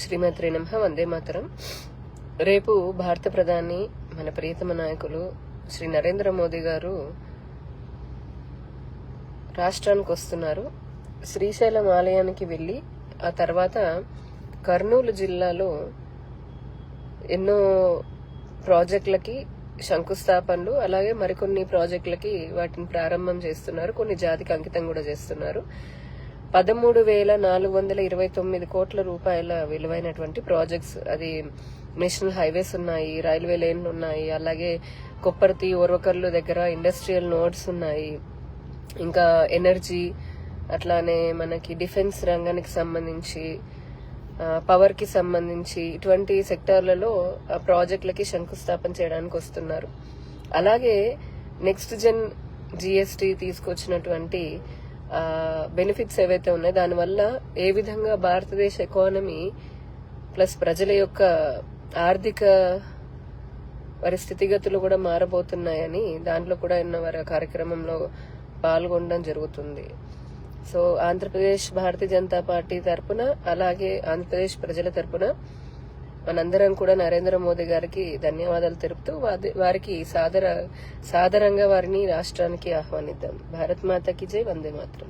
శ్రీమతి నమః. వందే మాతరం. రేపు భారత ప్రధాని మన ప్రియతమ నాయకులు శ్రీ నరేంద్ర మోదీ గారు రాష్ట్రానికి వస్తున్నారు. శ్రీశైలం ఆలయానికి వెళ్ళి ఆ తర్వాత కర్నూలు జిల్లాలో ఎన్నో ప్రాజెక్టులకి శంకుస్థాపనలు అలాగే మరికొన్ని ప్రాజెక్టులకి వాటిని ప్రారంభం చేస్తున్నారు. కొన్ని జాతికి అంకితం కూడా చేస్తున్నారు. పదమూడు వేల నాలుగు వందల ఇరవై తొమ్మిది కోట్ల రూపాయల విలువైనటువంటి ప్రాజెక్ట్స్ అది నేషనల్ హైవేస్ ఉన్నాయి రైల్వే లైన్లు ఉన్నాయి అలాగే కొప్పర్తి ఓర్వకర్లు దగ్గర ఇండస్ట్రియల్ నోడ్స్ ఉన్నాయి ఇంకా ఎనర్జీ అట్లానే మనకి డిఫెన్స్ రంగానికి సంబంధించి పవర్కి పవర్కి సంబంధించి ఇటువంటి సెక్టార్లలో ప్రాజెక్టులకి శంకుస్థాపన చేయడానికి వస్తున్నారు. అలాగే నెక్స్ట్ జెన్ జిఎస్టి తీసుకొచ్చినటువంటి బెనిఫిట్స్ ఏవైతే ఉన్నాయో దానివల్ల ఏ విధంగా భారతదేశ ఎకానమీ ప్లస్ ప్రజల యొక్క ఆర్థిక వారి స్థితిగతులు కూడా మారబోతున్నాయని దాంట్లో కూడా ఎన్నో వారి కార్యక్రమంలో పాల్గొనడం జరుగుతుంది. సో ఆంధ్రప్రదేశ్ భారతీయ జనతా పార్టీ తరపున అలాగే ఆంధ్రప్రదేశ్ ప్రజల తరపున మనందరం కూడా నరేంద్ర మోదీ గారికి ధన్యవాదాలు తెలుపుతూ వారికి సాదర సాదరంగా వారిని రాష్ట్రానికి ఆహ్వానిద్దాం. భారత్ మాతకి జై వందే మాత్రం.